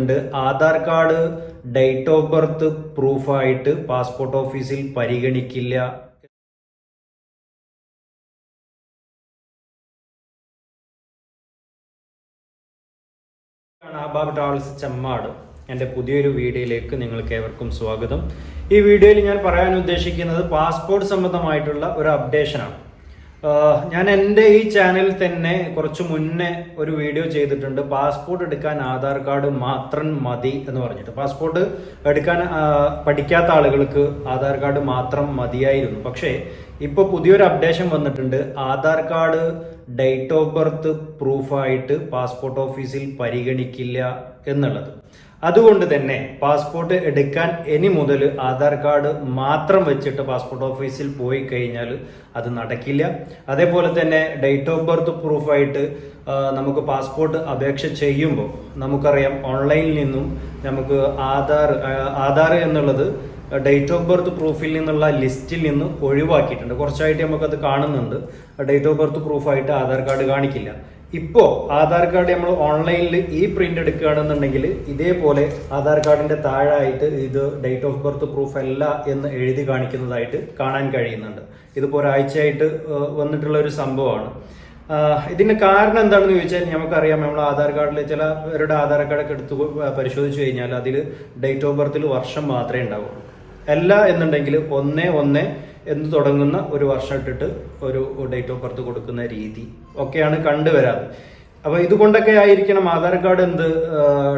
ഉണ്ട്. Aadhaar card date of birth പ്രൂഫായിട്ട് passport ഓഫീസിൽ പരിഗണിക്കില്ല. ആബാബ് ട്രാവൽസ് ചെമ്മാട്. എന്റെ പുതിയൊരു വീഡിയോയിലേക്ക് നിങ്ങൾക്ക് ഏവർക്കും സ്വാഗതം. ഈ വീഡിയോയിൽ ഞാൻ പറയാൻ ഉദ്ദേശിക്കുന്നത് പാസ്പോർട്ട് സംബന്ധമായിട്ടുള്ള ഒരു അപ്ഡേഷനാണ് ഞാൻ എന്റെ ഈ ചാനലിൽ തന്നെ കുറച്ച് മുന്നേ ഒരു വീഡിയോ ചെയ്തിട്ടുണ്ട്. പാസ്പോർട്ട് എടുക്കാൻ ആധാർ കാർഡ് മാത്രം മതി എന്ന് പറഞ്ഞിട്ട്. പാസ്പോർട്ട് എടുക്കാൻ പഠിക്കാത്ത ആളുകൾക്ക് ആധാർ കാർഡ് മാത്രം മതിയായിരുന്നു. പക്ഷേ ഇപ്പോൾ പുതിയൊരു അപ്ഡേഷൻ വന്നിട്ടുണ്ട്. Aadhaar card date of birth പ്രൂഫായിട്ട് passport ഓഫീസിൽ പരിഗണിക്കില്ല എന്നുള്ളത്. അതുകൊണ്ട് തന്നെ പാസ്പോർട്ട് എടുക്കാൻ ഇനി മുതൽ ആധാർ കാർഡ് മാത്രം വെച്ചിട്ട് പാസ്പോർട്ട് ഓഫീസിൽ പോയി കഴിഞ്ഞാൽ അത് നടക്കില്ല. അതേപോലെ തന്നെ ഡേറ്റ് ഓഫ് ബർത്ത് പ്രൂഫായിട്ട് നമുക്ക് പാസ്പോർട്ട് അപേക്ഷ ചെയ്യുമ്പോൾ നമുക്കറിയാം ഓൺലൈനിൽ നിന്നും നമുക്ക് ആധാർ ആധാർ എന്നുള്ളത് ഡേറ്റ് ഓഫ് ബർത്ത് പ്രൂഫിൽ നിന്നുള്ള ലിസ്റ്റിൽ നിന്ന് ഒഴിവാക്കിയിട്ടുണ്ട്. കുറച്ചായിട്ട് നമുക്കത് കാണുന്നുണ്ട്. ഡേറ്റ് ഓഫ് ബർത്ത് പ്രൂഫായിട്ട് ആധാർ കാർഡ് കാണിക്കില്ല. ഇപ്പോൾ ആധാർ കാർഡ് നമ്മൾ ഓൺലൈനിൽ ഈ പ്രിന്റ് എടുക്കുകയാണെന്നുണ്ടെങ്കിൽ ഇതേപോലെ ആധാർ കാർഡിന്റെ താഴായിട്ട് ഇത് ഡേറ്റ് ഓഫ് ബർത്ത് പ്രൂഫ് അല്ല എന്ന് എഴുതി കാണിക്കുന്നതായിട്ട് കാണാൻ കഴിയുന്നുണ്ട്. ഇതിപ്പോൾ ഒരാഴ്ചയായിട്ട് വന്നിട്ടുള്ള ഒരു സംഭവമാണ്. ഇതിന് കാരണം എന്താണെന്ന് ചോദിച്ചാൽ നമുക്കറിയാം നമ്മൾ ആധാർ കാർഡിൽ ചിലവരുടെ ആധാർ കാർഡൊക്കെ എടുത്ത് പരിശോധിച്ച് കഴിഞ്ഞാൽ അതിൽ ഡേറ്റ് ഓഫ് ബർത്തിൽ വർഷം മാത്രമേ ഉണ്ടാവുള്ളൂ. അല്ല എന്നുണ്ടെങ്കിൽ ഒന്ന് ഒന്ന് എന്ന് തുടങ്ങുന്ന ഒരു വർഷം ഇട്ടിട്ട് ഒരു ഡേറ്റ് ഓഫ് ബർത്ത് കൊടുക്കുന്ന രീതി ഒക്കെയാണ് കണ്ടുവരാറ്. അപ്പോൾ ഇതുകൊണ്ടൊക്കെ ആയിരിക്കണം ആധാർ കാർഡ് എന്ത്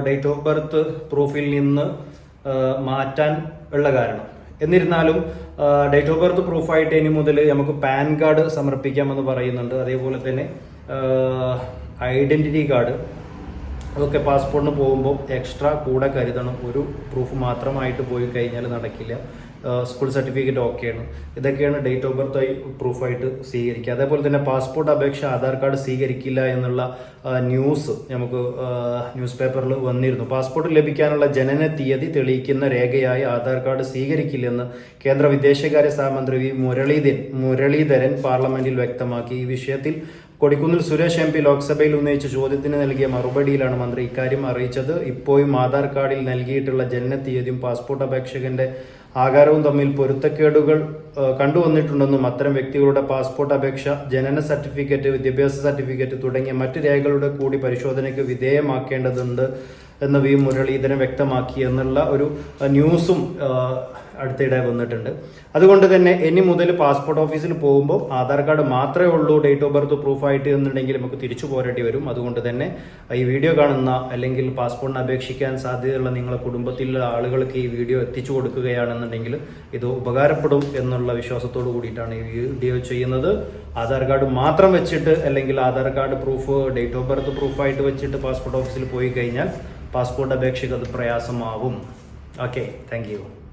ഡേറ്റ് ഓഫ് ബർത്ത് പ്രൂഫിൽ നിന്ന് മാറ്റാൻ ഉള്ള കാരണം. എന്നിരുന്നാലും ഡേറ്റ് ഓഫ് ബർത്ത് പ്രൂഫായിട്ട് ഇനി മുതൽ നമുക്ക് പാൻ കാർഡ് സമർപ്പിക്കാമെന്ന് പറയുന്നുണ്ട്. അതേപോലെ തന്നെ ഐഡന്റിറ്റി കാർഡ് അതൊക്കെ പാസ്പോർട്ടിന് പോകുമ്പോൾ എക്സ്ട്രാ കൂടെ കരുതണം. ഒരു പ്രൂഫ് മാത്രമായിട്ട് പോയി കഴിഞ്ഞാൽ നടക്കില്ല. സ്കൂൾ സർട്ടിഫിക്കറ്റ് ഓക്കെയാണ് ഇതൊക്കെയാണ് ഡേറ്റ് ഓഫ് ബർത്ത് ആയി പ്രൂഫായിട്ട് സ്വീകരിക്കുക. അതേപോലെ തന്നെ പാസ്പോർട്ട് അപേക്ഷ ആധാർ കാർഡ് സ്വീകരിക്കില്ല എന്നുള്ള ന്യൂസ് നമുക്ക് ന്യൂസ് പേപ്പറിൽ വന്നിരുന്നു. പാസ്പോർട്ട് ലഭിക്കാനുള്ള ജനന തീയതി തെളിയിക്കുന്ന രേഖയായി ആധാർ കാർഡ് സ്വീകരിക്കില്ലെന്ന് കേന്ദ്ര വിദേശകാര്യ സഹമന്ത്രി വി മുരളീധരൻ മുരളീധരൻ പാർലമെന്റിൽ വ്യക്തമാക്കി. ഈ വിഷയത്തിൽ കൊടിക്കുന്നിൽ സുരേഷ് എം പി ലോക്സഭയിൽ ഉന്നയിച്ച ചോദ്യത്തിന് നൽകിയ മറുപടിയിലാണ് മന്ത്രി ഇക്കാര്യം അറിയിച്ചത്. ഇപ്പോഴും ആധാർ കാർഡിൽ നൽകിയിട്ടുള്ള ജനനത്തീയതിയും പാസ്പോർട്ട് അപേക്ഷകന്റെ ആകാരവും തമ്മിൽ പൊരുത്തക്കേടുകൾ കണ്ടുവന്നിട്ടുണ്ടെന്നും അത്തരം വ്യക്തികളുടെ പാസ്പോർട്ട് അപേക്ഷ ജനന സർട്ടിഫിക്കറ്റ് വിദ്യാഭ്യാസ സർട്ടിഫിക്കറ്റ് തുടങ്ങിയ മറ്റ് രേഖകളുടെ കൂടി പരിശോധനയ്ക്ക് വിധേയമാക്കേണ്ടതുണ്ട് എന്ന് വി മുരളീധരൻ വ്യക്തമാക്കി എന്നുള്ള ഒരു ന്യൂസും അടുത്തിടെ വന്നിട്ടുണ്ട്. അതുകൊണ്ട് തന്നെ ഇനി മുതൽ പാസ്പോർട്ട് ഓഫീസിൽ പോകുമ്പോൾ ആധാർ കാർഡ് മാത്രമേ ഉള്ളൂ ഡേറ്റ് ഓഫ് ബർത്ത് പ്രൂഫായിട്ട് എന്നുണ്ടെങ്കിൽ നമുക്ക് തിരിച്ചു പോരേണ്ടി വരും. അതുകൊണ്ട് തന്നെ ഈ വീഡിയോ കാണുന്ന അല്ലെങ്കിൽ പാസ്പോർട്ടിന് അപേക്ഷിക്കാൻ സാധ്യതയുള്ള നിങ്ങളുടെ കുടുംബത്തിലുള്ള ആളുകൾക്ക് ഈ വീഡിയോ എത്തിച്ചു കൊടുക്കുകയാണെന്നുണ്ടെങ്കിൽ ഇത് ഉപകാരപ്പെടും എന്നുള്ള വിശ്വാസത്തോട് കൂടിയിട്ടാണ് ഈ വീഡിയോ ചെയ്യുന്നത്. ആധാർ കാർഡ് മാത്രം വെച്ചിട്ട് അല്ലെങ്കിൽ Aadhaar card proof date of birth പ്രൂഫായിട്ട് വെച്ചിട്ട് പാസ്പോർട്ട് ഓഫീസിൽ പോയി കഴിഞ്ഞാൽ പാസ്പോർട്ട് അപേക്ഷയ്ക്ക് അത് പ്രയാസമാവും. Okay thank